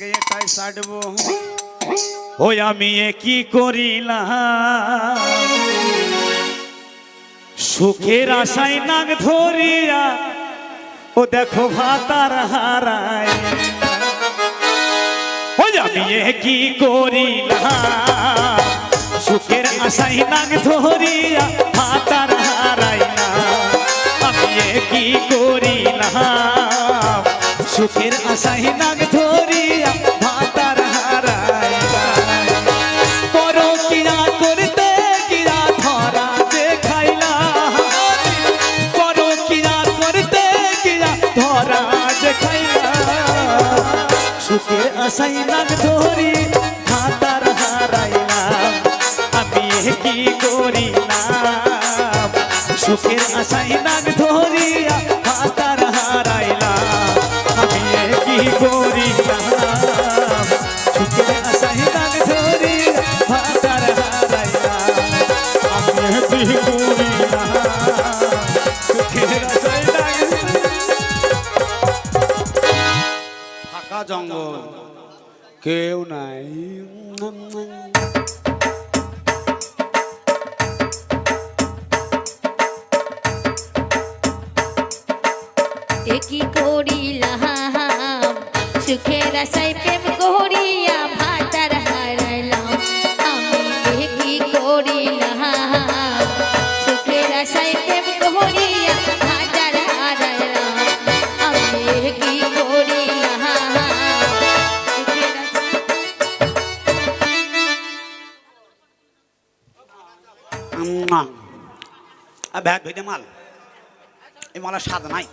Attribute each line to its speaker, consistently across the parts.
Speaker 1: আগে এটাই ছাড়বো ওই আমি এ কি করিলাম? সুখের আশায় নাক ধরিয়া, ও দেখো ভাতার হারায়। ওই আমি এ কি করিলাম? সুখের আশায় নাক ধরিয়া, ভাতার হারাই না। আমি এ কি করিলাম? সুখের আশায় নাক ধরিয়া ভাতার হারাই না কিনা করতে কিনা ধরা দেখাইলা পরো কিনা করতে কিনা ধরা দেখাইলা সুখের আশাই নাক ধরি হাতার হারাইলাম। আমি কি করিলাম? সুখের আশাই নাক ফাঁকা জঙ্গল। কেউ নাই।
Speaker 2: একই করিলাম? সুখের আশায়
Speaker 1: ব্যাগ ভেজে মাল। এই মালের স্বাদ নাই।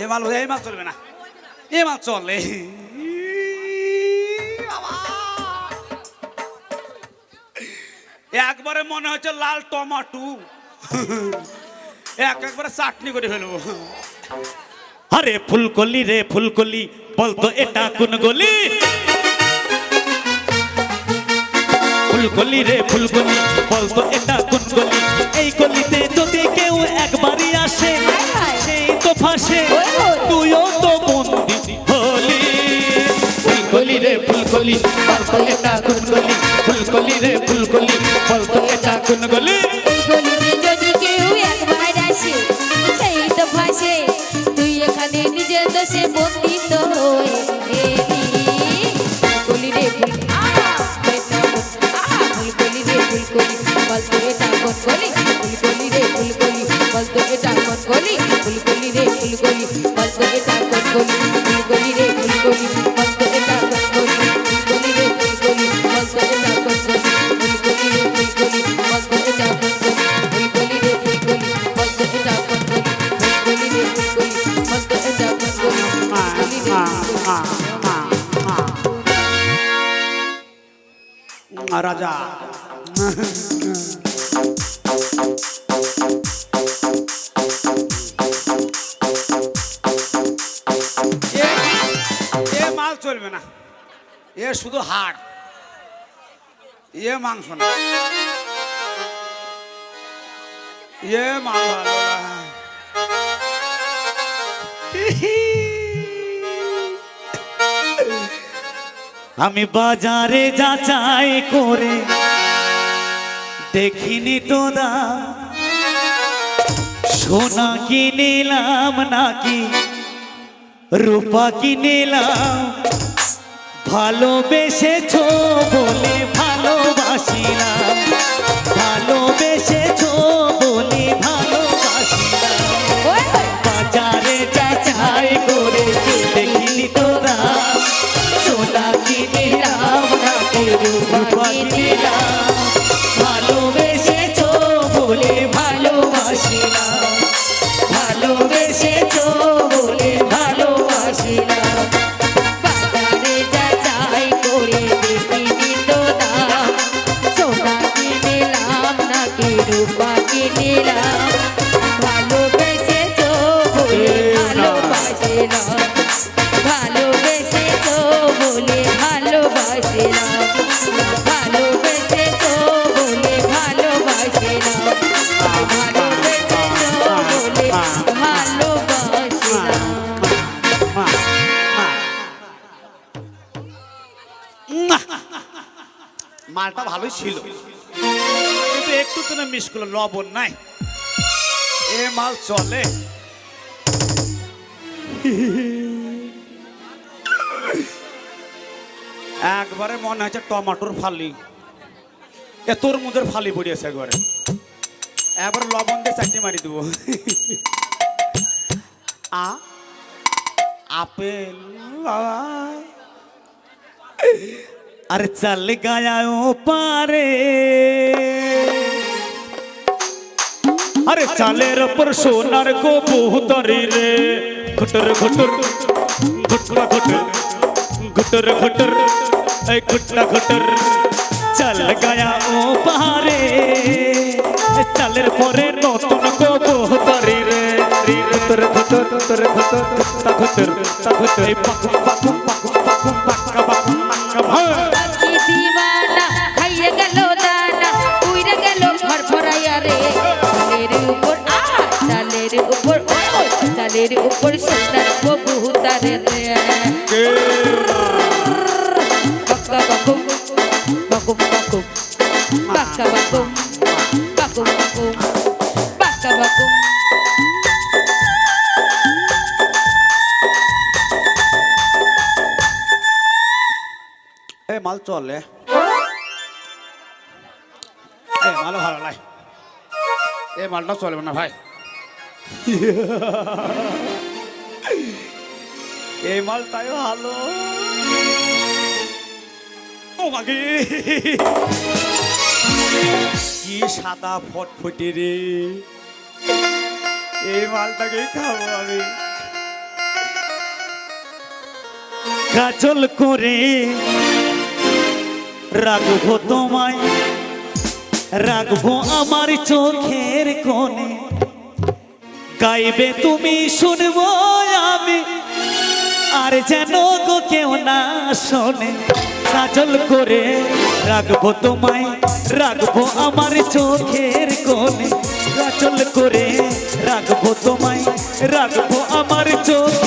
Speaker 1: এ মাল, এই মাল চলবে না। এ মাল চলে। একবারে মনে হচ্ছে লাল টমাটু। এক একবারে চাটনি করে ফেলব। আরে ফুলকলি রে ফুলকলি, বলতো এটা কোন গলি? ফুলকলি রে ফুলকলি, বলতো এটা কোন গলি এই গলিতে যদি কেউ একবারই আসে, সেই তো ফাঁসে, তুইও তো বন্দি হলি। ফুলকলি রে ফুলকলি, বলতো এটা কোন গলি ফুলকলি রে ফুলকলি, বলতো এটা কোন গলি
Speaker 2: সেই তুই এখানে নিজের বন্দিত হয়ে
Speaker 1: মাংস না। ভালো না। আমি বাজারে যাচাই করে দেখিনি তো দা সোনা কিনিলাম নাকি, রূপা কিনিলাম, ভালোবেসেছ বলে। রূপা ভালোবেসেছ বলে
Speaker 3: মালটা ভালোই ছিল।
Speaker 1: কিন্তু একটু তো মিস করল লবণ নাই।
Speaker 3: এ মাল চলে। একবারে মনে হয়েছে টমাটোর ফালি। এ তোর তরমুজের ফালি পড়িয়েছে একবারে। এবার লবণ দিয়ে চারটি মারি দেবো। আ আপেল
Speaker 1: আর চল গায়া ও পারে। আরে চালের ওপর সোনার গো বহুতরি রে। ঘুটর ঘুটর ঘুটনা ঘুটর ঘুটর ঘুটর, এই ঘুটনা ঘুটর। চল গায়া ও পারে চালের পরে নতুন গো বহুতরি রে। ঘুটর ঘুটর ঘুটর ঘুটর ঘুটনা ঘুটর ঘুটর। এই পাকু পাকু পাকু পাকু পাকা পাকু পাকা, ভাই।
Speaker 2: ও চালের উপর সোনার কবুতর রে বাক্কা বাকুম বাকুম বাকুম বাক্কা বাকুম বাকুম বাকুম বাক্কা বাকুম
Speaker 3: এ মাল চলে এ মাল ভালো লাই এ মালটা চলবে না ভাই। এই মালটাই ভালো। ও কি সাদা ফটফটি রে। এই মালটাকেই খাব আমি।
Speaker 1: কাজল করে রাখব তোমায়, রাখব আমার চোখের কোণে। গাইবে তুমি শুনব আমি। আর যেন গো কেউ না শোনে, কাজল করে রাখব তোমায়, রাখব আমার চোখের কোনে কাজল করে রাখব তোমায়, রাখব আমার চোখের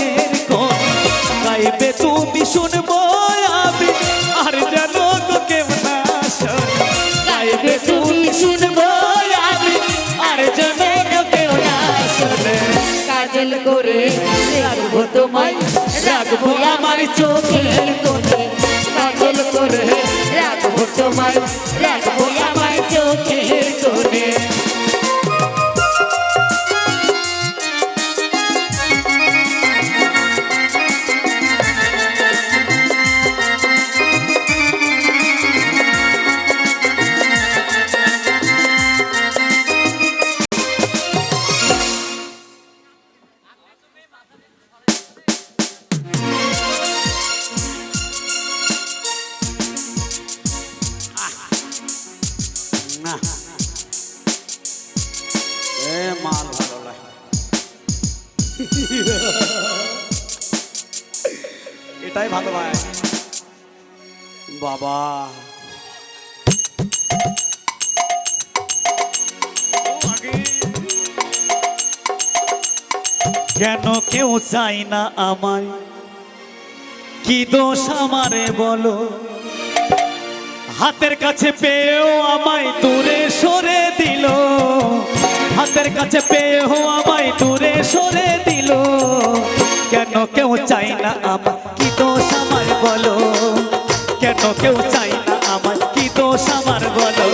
Speaker 2: রাখব আমার চোখের কোণে পাগল করে রাখব তোমায়। রাখব
Speaker 1: কেন কেউ চাই না আমায়? কি দোষ আমারে বলো? হাতের কাছে পেয়েও আমায় দূরে সরে দিল। হাতের কাছে পেয়েও আমায় দূরে সরে দিল। কেন কেউ চাই না আমার কি দোষ আমার বলো? কেন কেউ চাই না আমার কি দোষ আমার বলো?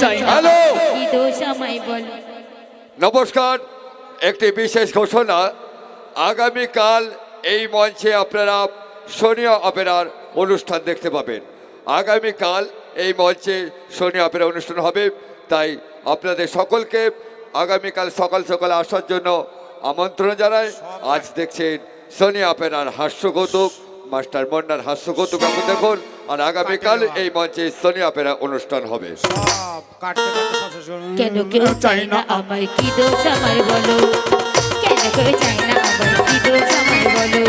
Speaker 1: চাই
Speaker 4: হ্যালো।
Speaker 2: কি দোষ আমায় বল।
Speaker 4: নমস্কার একটি বিশেষ ঘোষণা। আগামীকাল এই মঞ্চে আপনারা সোনিয়া অপেরার অনুষ্ঠান দেখতে পাবেন। আগামীকাল এই মঞ্চে সোনিয়া অপেরা অনুষ্ঠান হবে তাই আপনাদের সকলকে আগামীকাল সকাল সকাল আসার জন্য আমন্ত্রণ জানাই। আজ দেখছেন সোনিয়া অপেরার হাস্যকৌতুক মাস্টার মন্ডার হাস্যকৌতুক। এখন দেখুন আর আগামীকাল এই মঞ্চে স্থানীয় অনুষ্ঠান হবে।
Speaker 2: কেন কেউ চাই না আমার কি দোষ বলো? কেন কেউ চাই না কি দোষ বলো?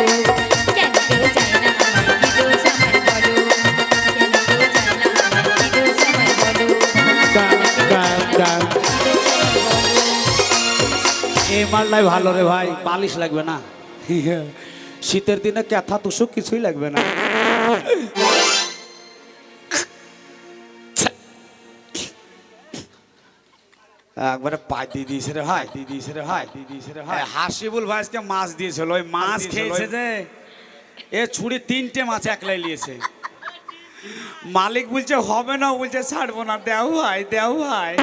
Speaker 3: ভালো রে ভাই বালিশ লাগবে না। শীতের দিনে ক্যাথা তুসুক কিছুই লাগবে না। একবারে পাই দিয়ে দিয়েছে রে ভাই। দিয়ে দিয়েছে রে ভাই দিয়ে দিয়েছে রে ভাই। হাসিবুল ভাই আজকে মাছ দিয়েছিল। ওই মাছ খেয়েছে যে এ ছুরি তিনটে মাছ একলাই নিয়েছে। মালিক বলছে হবে না। বলছে ছাড়বো না। দেও ভাই দেও ভাই।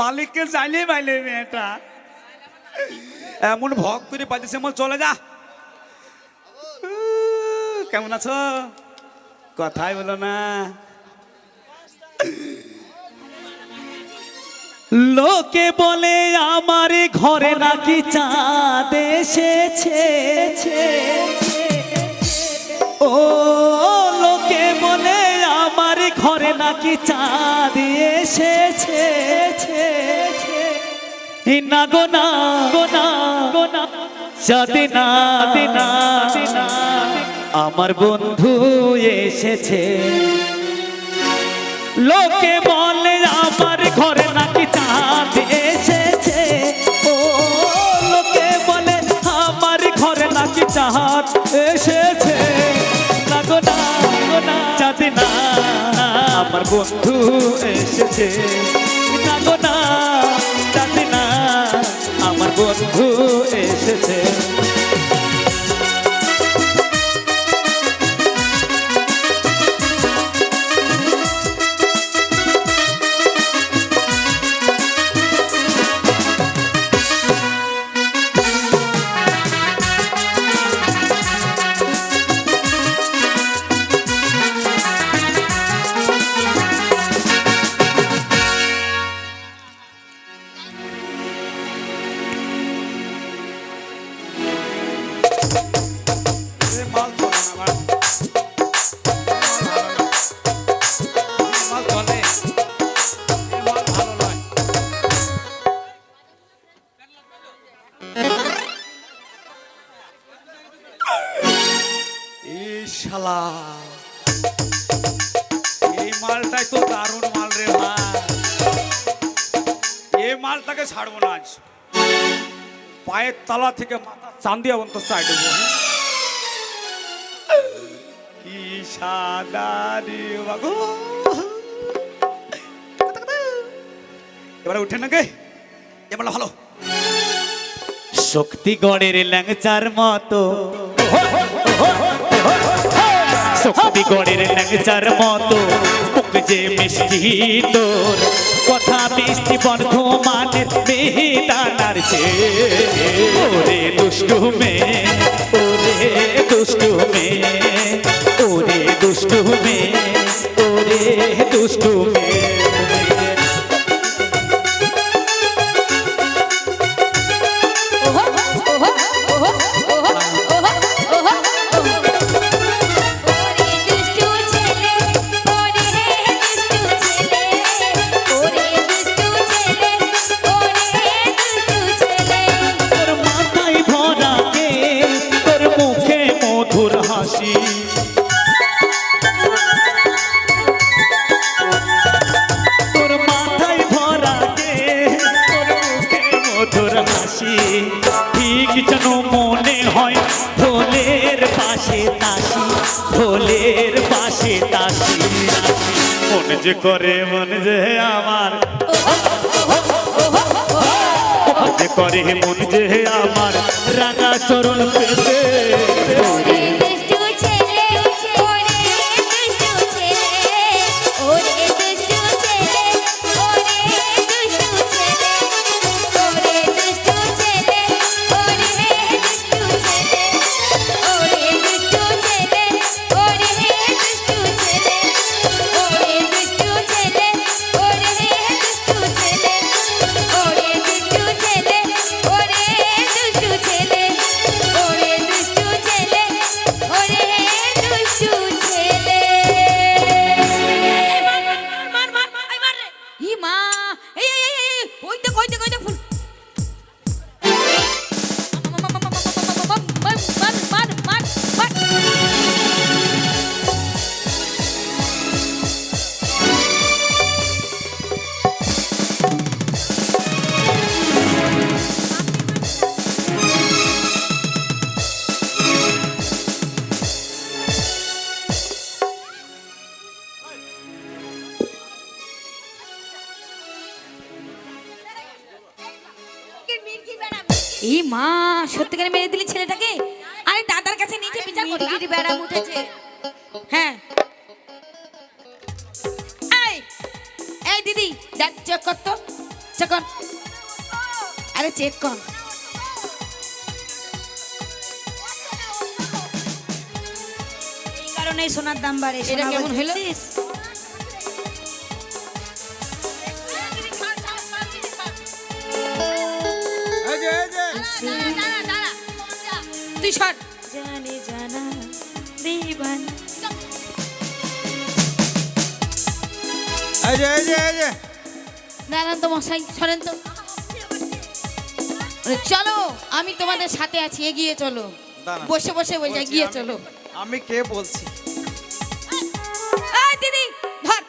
Speaker 3: মালিককে জানিয়ে পাইলে মেয়েটা। এমন ভগ করে পাইতেছে মন চলে যা। কেমন আছো? কথাই বলো না।
Speaker 1: লোকে বলে আমার ঘরে নাকি চাঁদ এসেছে। ও, লোকে বলে আমার ঘরে নাকি চাঁদ এসেছে। না গো না গো না গো না, চাঁদ না না না। আমার বন্ধু এসেছে। লোকে বলে আমার ঘরে নাকি নাকি এসেছে। না গো না গো, না। আমার বন্ধু এসেছে। না গো, না চাঁদ না, আমার বন্ধু এসেছে।
Speaker 3: শালা এই মালটাই তো দারুণ মাল রে ভাই এই মালটাকে ছাড়বো না আজ। পায়ের তলা থেকে মাথা চান্দিয়া অন্ত সাইড কি সাদা রে বাগো এবারে উঠে না গে। এবার ভালো।
Speaker 1: শক্তিগড়ের ল্যাংচার মতো। শক্তিগড়ের নেচার মতো, মুখ যে মিষ্টি তোর। কথা মিষ্টি বর্ধমানে মেহিদানার চেয়ে ওরে দুষ্টু মে, ওরে দুষ্টু মে, ওরে দুষ্টু মে, ওরে দুষ্টু মেয়ে যে করে মন যে আমার। যে করে মন যে আমার। রাঙা চরণ পেতে
Speaker 2: এই মা সত্যিকারে মেরে দিলি ছেলেটাকে? আরে দাদার কাছে নিচে বিচার করি
Speaker 5: দিদি বেড়াম উঠেছে।
Speaker 2: হ্যাঁ। এই দিদি দেখ চেক কর তো। চেক কর। আরে চেক কর।
Speaker 5: এই কারণেই সোনার দাম বাড়ে।
Speaker 2: এটা কেমন হলো? তুই সর
Speaker 5: জানে জানা দিবানা।
Speaker 2: দাঁড়ান তো মশাই সরেন তো। চলো আমি তোমাদের সাথে আছি এগিয়ে চলো। বসে বসে বলছে এগিয়ে চলো।
Speaker 3: আমি কে বলছি?
Speaker 2: এই দিদি ধর।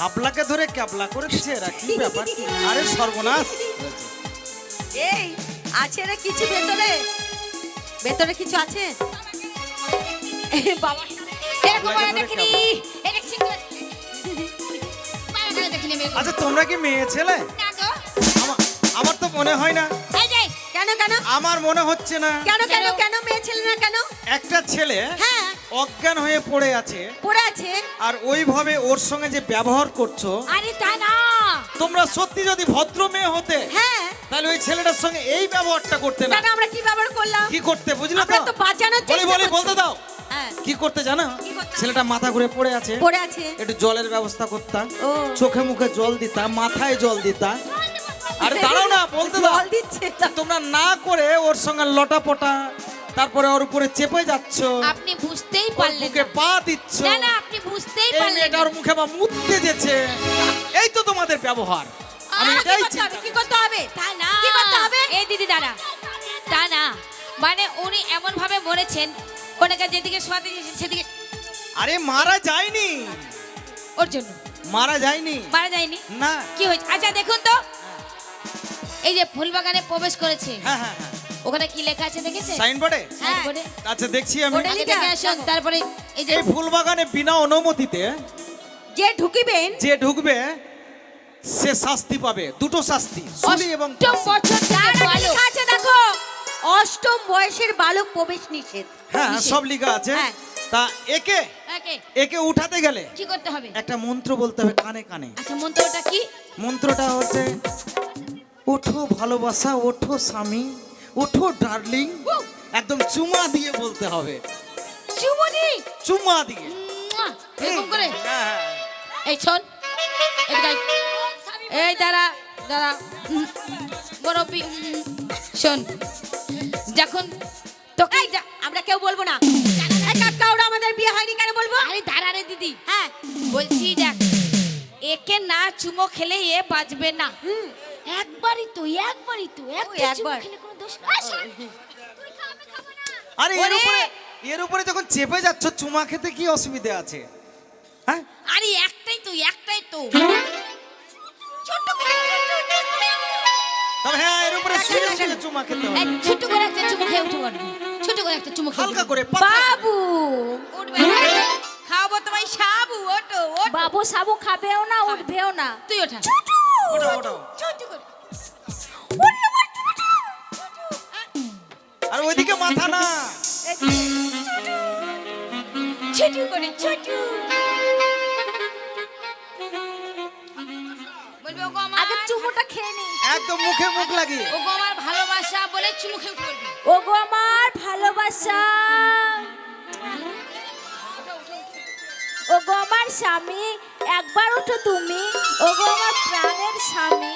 Speaker 3: হাবলাকে ধরে ক্যাবলা করে দিচ্ছে এরা কি ব্যাপার? আরে সর্বনাশ।
Speaker 5: এই আছে রে কিছু ভেতরে? ভেতরে কিছু আছে?
Speaker 2: বাবা এরকম দেখিনি।
Speaker 6: আচ্ছা তোমরা কি মেয়ে ছেলে?
Speaker 2: না গো।
Speaker 6: আমা- আমার তো মনে হয় না।
Speaker 5: কেন কেন?
Speaker 6: আমার মনে হচ্ছে না।
Speaker 5: কেন কেন
Speaker 2: কেন?
Speaker 5: কেন মেয়ে ছেলে না কেন?
Speaker 6: একটা ছেলে
Speaker 5: হ্যাঁ।
Speaker 6: অজ্ঞান হয়ে পড়ে আছে।
Speaker 5: পড়ে আছে।
Speaker 6: আর ওইভাবে ওর সঙ্গে যে ব্যবহার করছ
Speaker 2: আরে তা না।
Speaker 6: তোমরা সত্যি যদি ভদ্র মেয়ে হতে
Speaker 5: হ্যাঁ।
Speaker 6: তাহলে ওই ছেলেটার সঙ্গে এই ব্যবহারটা করতে না।
Speaker 5: আমরা কি ব্যবহার করলাম?
Speaker 6: কি করতে বুঝলে
Speaker 5: আমরা
Speaker 6: তো
Speaker 5: তো বাঁচানোর
Speaker 6: বলি বলি। বলতে দাও।
Speaker 5: হ্যাঁ।
Speaker 6: কি করতে জানো? ছেলেটা মাথা ঘুরে পড়ে আছে।
Speaker 5: পড়ে আছে।
Speaker 6: একটু জলের ব্যবস্থা করতাম। চোখে মুখে জল দিতাম মাথায় জল দিতাম। আরে দাঁড়াও না বলতে দাও।
Speaker 5: জল দিচ্ছে
Speaker 6: তোমরা না করে ওর সঙ্গে লটাপটা তারপরে ওর উপরে চেপে যাচ্ছ।
Speaker 2: আপনি বুঝতেই পারলেন না।
Speaker 6: পা দিচ্ছ।
Speaker 2: না না আপনি বুঝতেই পারলেন না।
Speaker 6: ওর মুখে বা মুততে যেছে। এই তো তোমাদের ব্যবহার। আমি এটাই
Speaker 2: কি করতে হবে, কি করতে হবে? তা না
Speaker 5: কি করতে হবে?
Speaker 2: এই দিদি দাঁড়া। তা না মানে উনি এমন ভাবে মরেছেন ওনাকে যেদিকে শোয়াতে সেদিকে
Speaker 6: আরে মারা যায়নি।
Speaker 2: ওর জন্য।
Speaker 6: মারা যায়নি।
Speaker 2: মারা যায়নি?
Speaker 6: না।
Speaker 2: কি হয়েছে? আচ্ছা দেখুন তো। এই যে ফুলবাগানে প্রবেশ করেছে।
Speaker 6: হ্যাঁ হ্যাঁ হ্যাঁ।
Speaker 2: ওখানে কি লেখা আছে দেখেছে
Speaker 6: সাইনবোর্ডে?
Speaker 2: হ্যাঁ।
Speaker 6: আচ্ছা দেখছি আমি।
Speaker 5: ওটা
Speaker 2: আগে দেখে আসুন তারপরে এই যে
Speaker 6: ফুলবাগানে বিনা অনুমতিতে
Speaker 5: যে ঢুকিবেন
Speaker 6: যে ঢুকবে সে শাস্তি পাবে দুটো শাস্তি এবং
Speaker 2: অষ্টম বছর
Speaker 5: তার আগে লেখা আছে দেখো অষ্টম বয়সের বালক প্রবেশ নিষেধ
Speaker 6: হ্যাঁ সব লেখা আছে।
Speaker 5: হ্যাঁ।
Speaker 6: তা একে?
Speaker 2: একে।
Speaker 6: একে উঠাতে গেলে
Speaker 2: কি করতে হবে?
Speaker 6: একটা মন্ত্র বলতে হবে কানে কানে।
Speaker 2: আচ্ছা মন্ত্রটা কি?
Speaker 6: মন্ত্রটা হচ্ছে ওঠো ভালোবাসা ওঠো স্বামী ওঠো ডার্লিং। একদম চুমা দিয়ে বলতে হবে।
Speaker 2: চুমনি
Speaker 6: চুমা দিয়ে।
Speaker 2: মুয়া, এরকম করে?
Speaker 6: হ্যাঁ, হ্যাঁ।
Speaker 2: এই শোন এদিকে আয়। এই দাঁড়া দাঁড়া। মুরব্বি শোন। যখন তোকে যা-
Speaker 5: আমরা কেউ বলব না। এই কাকা আমাদের বিয়ে হয়নি কেন বলব?
Speaker 2: আরে দাঁড়া রে দিদি।
Speaker 5: হ্যাঁ
Speaker 2: বলছি দেখ একে না চুমো খেলে এ বাঁচবে না। একবারই তো একবারই তো
Speaker 5: একবার।
Speaker 2: খেলে কোনো দোষ।
Speaker 6: আরে এর! উপরে এর উপরে যখন চেপে যাচ্ছ চুমা খেতে কি অসুবিধা আছে? হ্যাঁ?
Speaker 2: আরে একটাই তো একটাই তো। করে
Speaker 6: তবে হ্যাঁ এর উপরে শুয়ে শুয়ে চুমা খেতে হবে।
Speaker 2: ছোট করে একটা চুমো খেয়ে উঠে পড়বি ছোট করে একটা চুমো
Speaker 6: হালকা করে।
Speaker 5: বাবু!
Speaker 2: উঠবে খাব তোমায় সাবু ওটো ওটো
Speaker 5: বাবু সাবু খাবেও না উঠবেও না।
Speaker 2: তুই ওঠা।
Speaker 6: ওঠাও ওঠাও
Speaker 2: ছোট করে।
Speaker 6: আর ওইদিকে মাথা না।
Speaker 2: ছোট করে ছোট
Speaker 5: চুমুটা খেয়ে নি।
Speaker 6: একদম মুখে মুখ লাগিয়ে।
Speaker 2: ওগো আমার ভালোবাসা বলে চুমু খেয়ে
Speaker 5: ওগো আমার ভালোবাসা। ওগো আমার স্বামী একবার ওঠো তুমি। ওগো আমার প্রাণের স্বামী।